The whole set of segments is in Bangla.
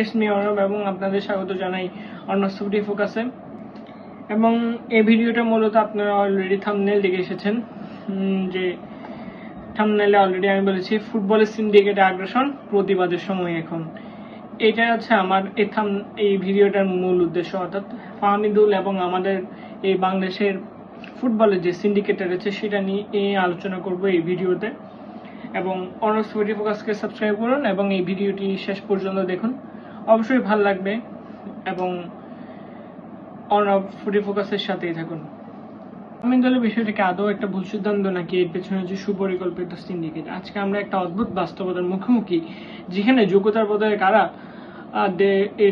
এস মি অর্ণব এবং আপনাদের স্বাগত জানাই সুফটি ফোকাসে। এবং এই ভিডিওটা মূলত আপনারা অলরেডি থামনেল দেখে এসেছেন যে থামনেলে অলরেডি আমি বলেছি ফুটবলের সিন্ডিকেটে আগ্রাসন প্রতিবাদের সময় এখন। এটা হচ্ছে আমার এই থাম এই ভিডিওটার মূল উদ্দেশ্য। অর্থাৎ ফাহমিদুল এবং আমাদের এই বাংলাদেশের ফুটবলের যে সিন্ডিকেট রয়েছে, সেটা নিয়ে এই আলোচনা করব এই ভিডিওতে। এবং অনর্স ফোকাসকে সাবস্ক্রাইব করুন এবং এই ভিডিওটি শেষ পর্যন্ত দেখুন। অবশ্যই ভালো লাগবে এবং অনর্ব ফোর্টি ফোকাসের সাথেই থাকুন। আমি দলের বিষয়টাকে আদৌ একটা ভুল সিদ্ধান্ত নাকি এর পেছনে যে সুপরিকল্পিত সিন্ডিকেট আজকে আমরা একটা অদ্ভুত বাস্তবতার মুখোমুখি, যেখানে যোগ্যতার বদলে কারা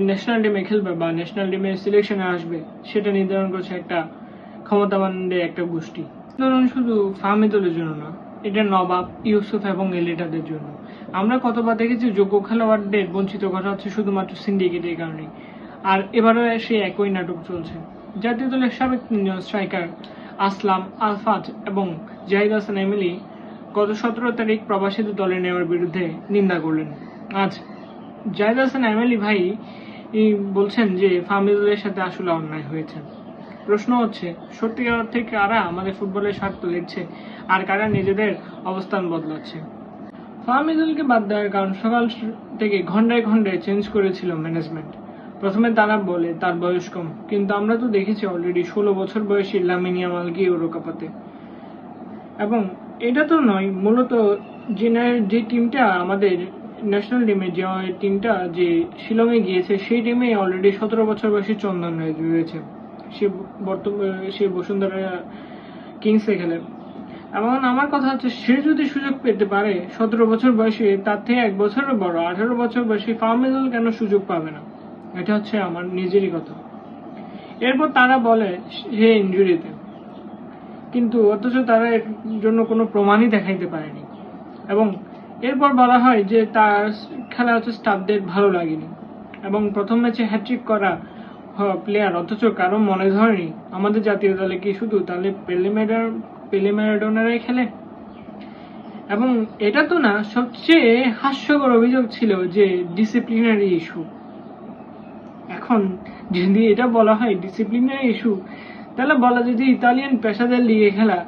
ন্যাশনাল টিমে খেলবে বা ন্যাশনাল টিমে সিলেকশনে আসবে, সেটা নির্ধারণ করছে একটা ক্ষমতাবানদের একটা গোষ্ঠী। ধরুন শুধু ফাহমিদুলের জন্য না, এটা নবাব, ইউসুফ এবং এলিটাদের জন্য। আমরা কতবার দেখেছি যোগ্য খেলোয়াড়দের বঞ্চিত করা হচ্ছে শুধুমাত্র সিন্ডিকেটের কারণে আর এবারও সেই একই নাটক চলছে। জাতীয় দলের সাবেক স্ট্রাইকার আসলাম আলফাজ এবং জাহিদ হাসান এমিলি গত সতেরো তারিখ প্রবাসীদের দলে নেওয়ার বিরুদ্ধে নিন্দা করলেন। আজ জাহিদ হাসান এমিলি ভাই বলছেন যে ফাহমিদুলের সাথে আসলে অন্যায় হয়েছে। প্রশ্ন হচ্ছে, সত্যিকার অর্থে কারা আমাদের ফুটবলের স্বার্থ দেখছে আর কারা নিজেদের অবস্থান বদলাচ্ছে? ফাহমিদুলকে বাদ দেওয়ার কারণ সকাল থেকে ঘন্টায় ঘন্টায় চেঞ্জ করেছিল ম্যানেজমেন্ট। প্রথমে তারা বলে, তার বয়স কম। কিন্তু আমরা তো দেখেছি অলরেডি ষোলো বছর বয়সী লামিনিয়া মালকে ইউরোকাপাতে এবং এটা তো নয়, মূলত না- যে টিমটা আমাদের ন্যাশনাল টিমে যে টিমটা যে শিলংয়ে গিয়েছে, সেই টিমে অলরেডি সতেরো বছর বয়সী চন্দন রয়ে- রয়েছে। সে বর্তমানে, সে বসুন্ধরা কিংসে খেলে। এবং আমার কথা হচ্ছে, সে যদি সুযোগ পেতে পারে, সতেরো বছর বয়সে, তার থেকে এক বছরের বড়, আঠারো বছর বয়সী ফার্মেদুল কেন সুযোগ পাবে না? এটা হচ্ছে আমার নিজেরই কথা। এরপর তারা বলে, সে ইঞ্জুরিতে। কিন্তু অথচ তারা এর জন্য কোনো প্রমাণই দেখাইতে পারেনি। এবং এরপর বলা হয় যে, তার খেলা হচ্ছে স্টাফদের ভালো লাগেনি। এবং প্রথম ম্যাচে হ্যাট্রিক করা প্লেয়ার অথচ কারও মনে ধরেনি। আমাদের জাতীয় দলে কি শুধু তাহলে পেলে পেলে ম্যারাডোনারাই খেলে? এবং এটা তো না, সবচেয়ে হাস্যকর অভিযোগ ছিল যে ডিসিপ্লিনারি ইস্যু এখন যদি এটা বলা হয় ডিসিপ্লিনারি ইস্যু তাহলে বলা যদি ইতালিয়ান পেশাদার লিগে খেলা।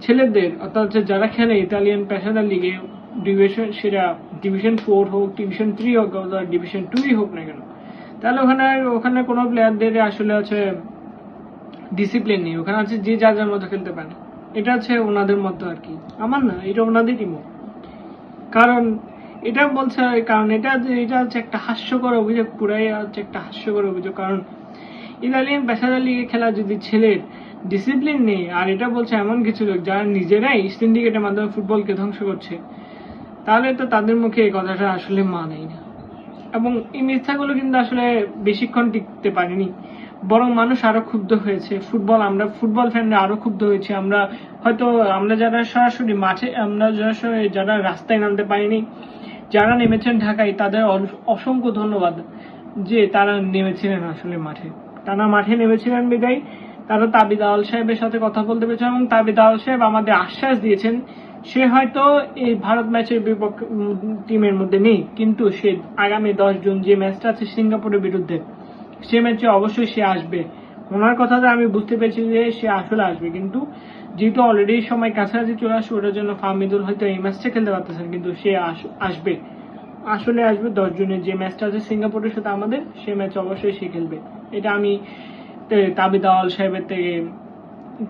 ছেলেদের, অর্থাৎ হচ্ছে যারা খেলে ইতালিয়ান পেশাদার লিগে ডিভিশন সেটা ডিভিশন ফোর হোক ডিভিশন থ্রি হোক, অথবা ডিভিশন টুই হোক না কেন তাহলে ওখানে ওখানে কোনো প্লেয়ারদের আসলে আছে ডিসিপ্লিন নেই। ওখানে আছে যে যার যার মতো খেলতে পারে। এটা হচ্ছে ওনাদের মতো আর কি। আমার না, এটা ওনাদেরই মত। কারণ এটা বলছে, কারণ এটা যে- এটা হচ্ছে একটা হাস্যকর অভিযোগ, পুরাই হচ্ছে একটা হাস্যকর অভিযোগ। কারণ ইতালিয়ান পেশাদার লিগে খেলা যদি ছেলের ডিসিপ্লিন নেই, আর এটা বলছে এমন কিছু লোক যারা নিজেরাই সিন্ডিকেটের মাধ্যমে ফুটবলকে ধ্বংস করছে, তাহলে তো তাদের মুখে এই কথাটা আসলে মানেই না। এবং এই মিথ্যাগুলো কিন্তু আসলে বেশিক্ষণ টিকতে পারেনি। বরং মানুষ আরও ক্ষুব্ধ হয়েছে। ফুটবল, আমরা ফুটবল ফ্যানরা আরও ক্ষুব্ধ হয়েছে। আমরা হয়তো, আমরা যারা সরাসরি মাঠে, আমরা যারা রাস্তায় নামতে পারিনি, যারা নেমেছেন ঢাকায়, তাদের অসংখ্য ধন্যবাদ যে তারা নেমেছিলেন আসলে মাঠে। তারা মাঠে নেমেছিলেন বিদায়। তারা তাবিদ আল সাহেবের সাথে কথা বলতে পেরেছেন এবং তাবিদ আল সাহেব আমাদের আশ্বাস দিয়েছেন সে হয়তো এই ভারত ম্যাচের বিপক্ষ টিমের মধ্যে নেই, কিন্তু সে আগামী দশ জুন যে ম্যাচটা আছে সিঙ্গাপুরের বিরুদ্ধে, সে ম্যাচে অবশ্যই সে আসবে। ওনার কথাতে আমি বুঝতে পেরেছি যে সে আসলে আসবে, কিন্তু যেহেতু অলরেডি সময় কাছাকাছি চলে আসবে ওটার জন্য ফাহমিদুল হয়তো এই ম্যাচটা খেলতে পারতেছেন, কিন্তু সে আস- আসবে। আসলে আসবে দশ জনের যে ম্যাচটা আছে সিঙ্গাপুরের সাথে আমাদের, সে ম্যাচ অবশ্যই সে খেলবে। এটা আমি তাবিদ আওয়াল সাহেবের থেকে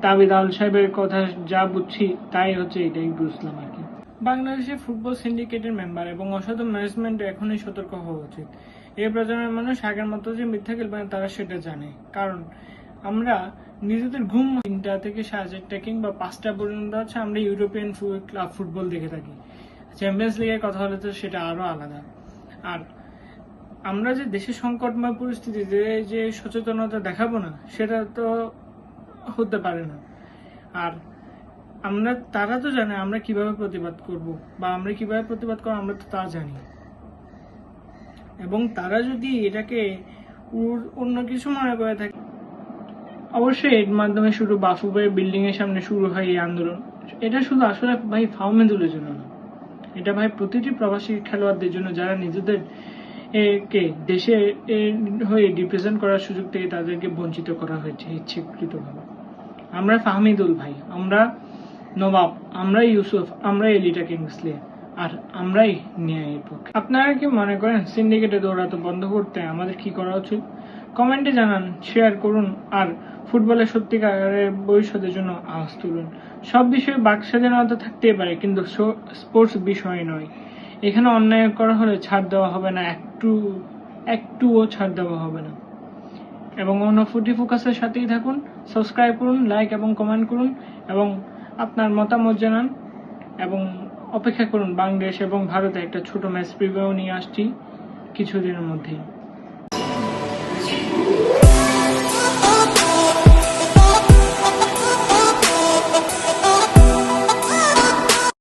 তাবিদ আওয়াল সাহেবের কথা যা বুঝছি, তাই হচ্ছে এটাই বুঝলাম আর কি। বাংলাদেশের ফুটবল সিন্ডিকেটের মেম্বার এবং অসাধু ম্যানেজমেন্ট এখনই সতর্ক হওয়া উচিত। এই প্রজন্মের মানুষ আগের মতো যে মিথ্যা খেলবে তারা সেটা জানে। কারণ আমরা নিজেদের ঘুম তিনটা থেকে সাড়ে চারটা কিংবা পাঁচটা পর্যন্ত হচ্ছে আমরা ইউরোপিয়ান ক্লাব ফুটবল দেখে থাকি। চ্যাম্পিয়ন্স লিগের কথা হলে তো সেটা আরও আলাদা। আর আমরা যে দেশের সংকটময় পরিস্থিতিতে যে সচেতনতা দেখাবো না, সেটা তো হতে পারে না। আর আমরা, তারা তো জানে আমরা কীভাবে প্রতিবাদ করব বা আমরা কীভাবে প্রতিবাদ করব, আমরা তো তা জানি। এবং তারা যদি এটাকে অন্য কিছু মনে করে থাকে, অবশ্যই এর মাধ্যমে শুরু বাফুবের বিল্ডিং এর সামনে শুরু হয় এই আন্দোলন। এটা শুধু আসলে ভাই ফাউমেদুলের জন্য না। এটা ভাই প্রতিটি প্রবাসী খেলোয়াড়দের জন্য যারা নিজেদের কে দেশে হয়ে রিপ্রেজেন্ট করার সুযোগ থেকে তাদেরকে বঞ্চিত করা হয়েছে ইচ্ছাকৃতভাবে। আমরা ফাহমিদুল ভাই, আমরা নবাব, আমরা ইউসুফ, আমরা এলিটা কিংসলে, আর আমরাই ন্যায়ের পক্ষে। আপনারা কি মনে করেন সিন্ডিকেটে দৌড়াতে বন্ধ করতে আমাদের কি করা উচিত? কমেন্টে জানান, শেয়ার করুন, আর ফুটবলের সত্যিকারের ভবিষ্যতের জন্য আওয়াজ তুলুন। সব বিষয়ে বাক স্বাধীনতা থাকতেই পারে, কিন্তু স্পোর্টস বিষয় নয়। এখানে অন্যায় করা হলে ছাড় দেওয়া হবে না, একটু, একটুও ছাড় দেওয়া হবে না। এবং অন্য ফুটি ফোকাসের সাথেই থাকুন সাবস্ক্রাইব করুন লাইক এবং কমেন্ট করুন, এবং আপনার মতামত জানান, এবং অপেক্ষা করুন বাংলাদেশ এবং ভারতে একটা ছোট ম্যাচ প্রিভিউ নিয়ে আসছি কিছুদিনের মধ্যেই।